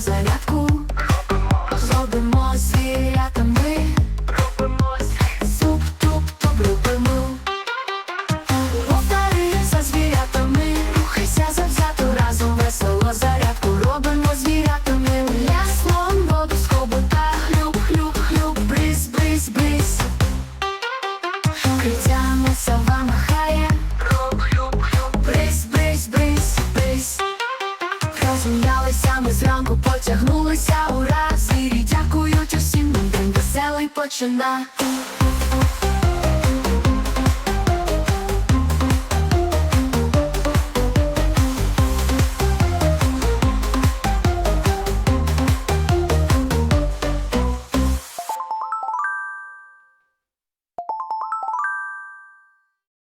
зарядку. Зробимо Почина